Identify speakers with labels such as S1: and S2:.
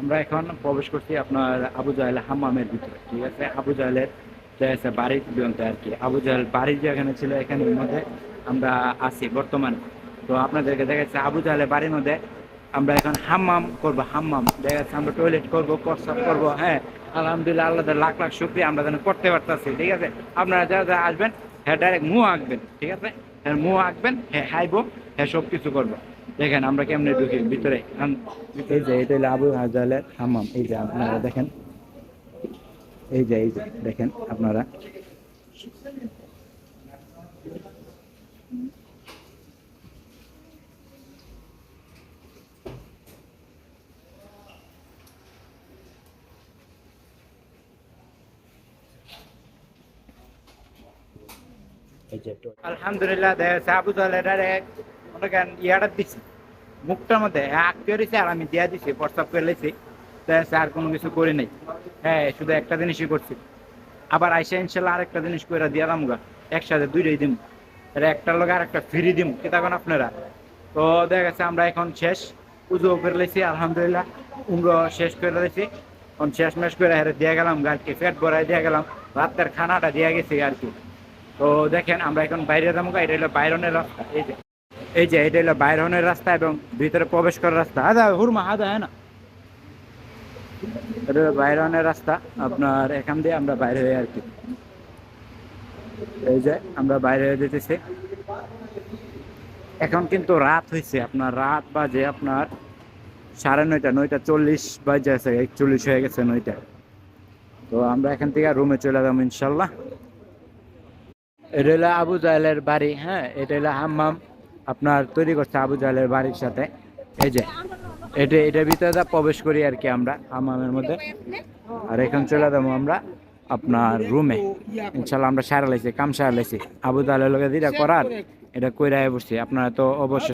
S1: আমরা এখন প্রবেশ করছি আপনার আবু জাহেল হাম্মামের ভিতরে, ঠিক আছে? আবু জাহেলের যে আছে বাড়ি পর্যন্ত আর কি। আবু জাহেল বাড়ি যেখানে ছিল, এখানের মধ্যে আমরা আছি বর্তমানে। তো আপনাদেরকে দেখাচ্ছে আবু জাহেলের বাড়ির মধ্যে আমরা এখন হাম্মাম করব, হাম্মাম। দেখা যাচ্ছে আমরা টয়লেট করব, প্রস্রাব করব হ্যাঁ? আলহামদুলিল্লাহ, আল্লাহ লাখ লাখ শুক্রিয়া আমরা যেন করতে পারতেছি, ঠিক আছে? আপনারা যারা যারা আসবেন হ্যাঁ ডাইরেক্ট মুহ আঁকবেন, ঠিক আছে? হ্যাঁ মুহ আঁকবেন হ্যাঁ হাইবো হ্যাঁ সব কিছু করব। দেখেন আমরা কেমনে ঢুকি ভিতরে। এই যে এটা হলো আবু হাজালের হাম্মাম। এই যে আপনারা দেখেন। এই যে এই যে দেখেন আপনারা। আলহামদুলিল্লাহ দেখা যাচ্ছে আবু ডাইরেক্ট করেন, ইয়াটা দিছি। মুখটার মধ্যে আঁকতে রয়েছে আর আমি দিয়া দিছি প্রস্তাব করে লেছি। আর কোনো কিছু করি নাই। হ্যাঁ শুধু একটা জিনিসই করছি। আবার আইসা ইনশাল্লাহ আরেকটা জিনিস করে দিয়া দাম গা একসাথে দুইটাই দিম। একটার লগে আরেকটা ফ্রি দিম। কি তখন আপনারা? তো দেখা গেছে আমরা এখন শেষ। পুজো করে লেছি, আলহামদুলিল্লাহ। উমরো শেষ করে লেছি। এখন শেষ মেশ করে হেরে দিয়ে গেলাম গাড়িকে ফ্যাট ভরাই দিয়ে গেলাম। রাতের খানাটা দিয়ে গেছি আর কি। তো দেখেন, আমরা এখন বাইরে যাব এটা হলো বাইরনের রাস্তা। এই যে এই যে, এটা হলো বাইরনের রাস্তা এবং ভিতরে প্রবেশ করার রাস্তা। আদা, হুরমা, আদা হ্যাঁ না? এটা হলো বাইরনের রাস্তা। আপনার এখান দিয়ে আমরা বাইরে হয়ে আর কি। এই যে, আমরা বাইরে হয়ে যেতেছি। এখন কিন্তু রাত হয়েছে আপনার রাত বাজে আপনার সাড়ে নয়টা নয়টা চল্লিশ বাজে আছে, একচল্লিশ হয়ে গেছে নয়টা। তো আমরা এখান থেকে রুমে চলে যাব ইনশাল্লাহ। এটা হলো আবু জাহেলের বাড়ি হ্যাঁ? এটা হলো হাম্মাম আপনার তৈরি করছে আবু জাহেলের বাড়ির সাথে। এই যে, এটা, এটার ভিতরে প্রবেশ করি আর কি আমরা, হামামের মধ্যে। আর এখন চলে যাব আমরা আপনার রুমে। ইনশাল্লাহ আমরা সারা লাইছি কাম সারা লাইছি আবু জাহালের লোকের যেটা করার, এটা কইরা বসছি। আপনারা তো অবশ্যই